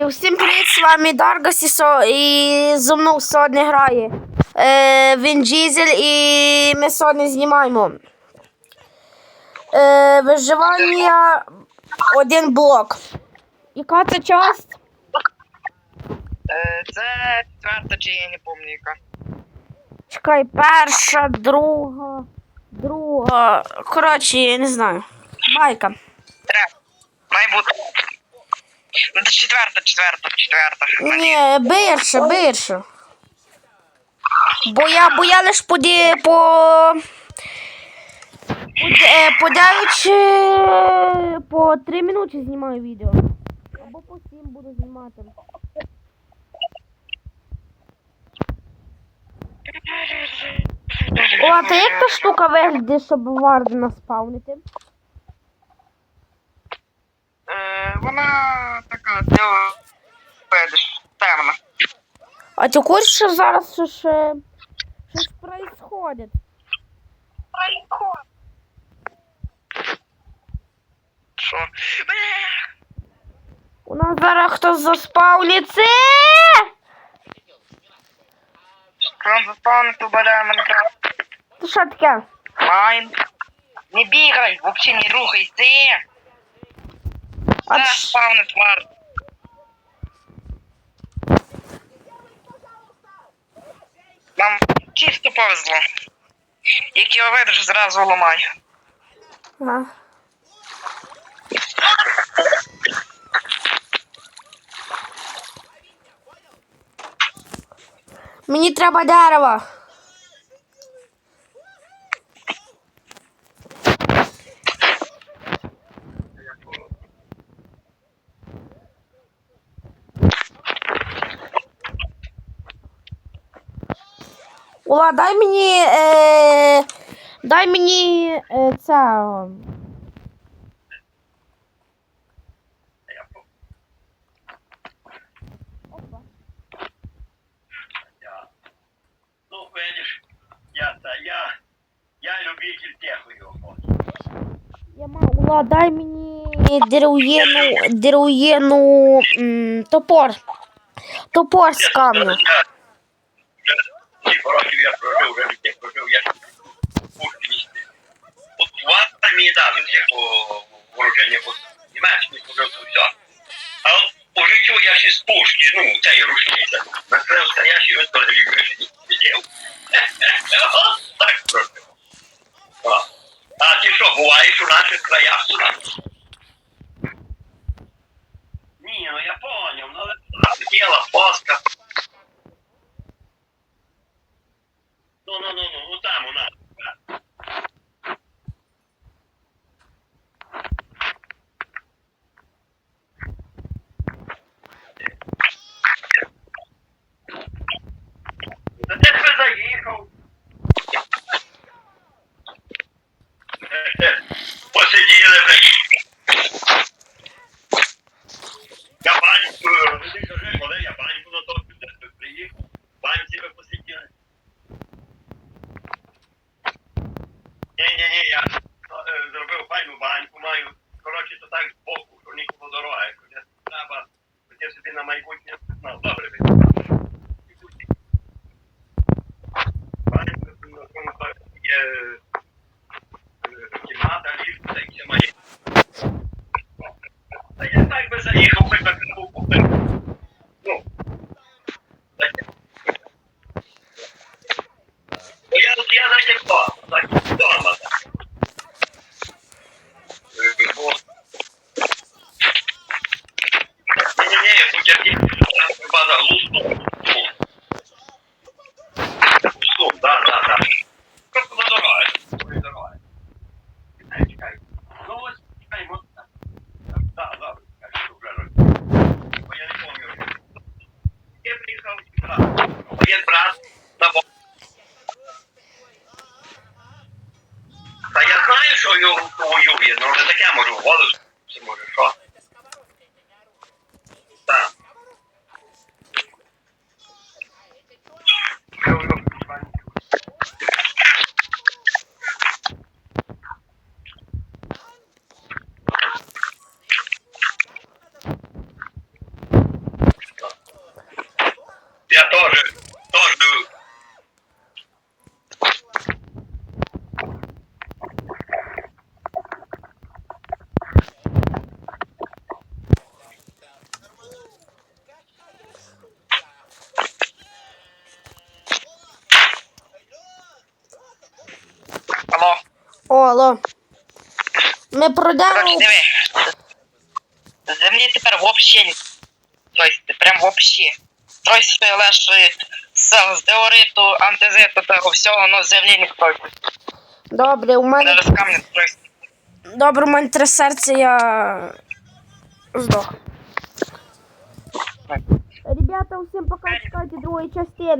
Всім привіт, з вами Даргас і, со... і зо мною сьогодні грає е, Він Джізель і ми сьогодні знімаємо е, виживання один блок. Яка це часть? Е, Це четверта чи я не пам'ятаю яка. Чекай, перша, друга, друга. Коротше, я не знаю. Майка. Треба. Має бути. Ну, це четверта, четверта, четверта. Ні, бирше, бирше. Бо я, бо я лиш поді, по... Е, по 9 е, по 3 минути знімаю відео. Або по 7 буду знімати. О, а та як та штука виглядає, щоб вардена спавнити? Е, вона така, ти видиш, темна. А ти хочеш, що зараз щось, е, щось происходит? Що? Бля! У нас зараз хтось заспавниться. Крон заспавнив, бере Майнкрафт. Це що таке? Майн. Не бігай, взагалі не рухайся. А Це ш- спавнить твар. Нам чисто повезло. Як його видиш, зразу ламай. Ага. Мені треба дерево. Ула, дай мені. Е, дай мені е, це. Я. Ну, я, Ула, дай мені дерев'яну, дерев'яну топор. Топор з камню. Скільки років я прожив, не тих прожив, я пушки місти. От вас мені дали всіх по вооруження, бо Німеччині прожив, то все. А от у життю я ще з пушки, ну, цієї рушниці, на це настоящий виставлю вишні сидів. От так прожив. А. Ти що, буваєш у наших краях? Ні, ну я поняв, ну але тіла, плоска. Ну, ну, ну, ну, ну там у нас. Та де ти заїхав? Посиділи ви. Я баньку, е, ти кажи, коли я баньку на то де ти приїхав, баньці ви посиділи. Ні-ні-ні, я е, зробив файну баньку, маю. Коротше, то так збоку, що нікому дорога. Якось треба, хотів собі на майбутнє. Ну, добре, ви. Баньку, на тому так є е, кімната, ліфт, та й все має. Та я так би заїхав, хоч так не був купив. Ну, таке. Ну, я, я так як то, так, вдома. Е, бо- Ні-ні-ні, тут я тільки база глузду. Глузду, да, да, да. Просто на дорогу, на дорогу. Чекай, чекай. Ну ось, чекай, от так. Да, да, чекай, що вже робити. Бо я не пам'ятаю. Я приїхав, брат. Є брат на во- Та я знаю, що його воює, ну не таке можу голову, це може, що? Так. О, алло. Ми диви. Землі тепер вообще не. Тобто, прям вообще. Тройся лише з, деориту, антизиту та всього, воно з землі не тройся. Добре, у мене. Навіть з камня. Добре, у мене три серця, я здох. Ребята, всім пока, чекайте другої частини.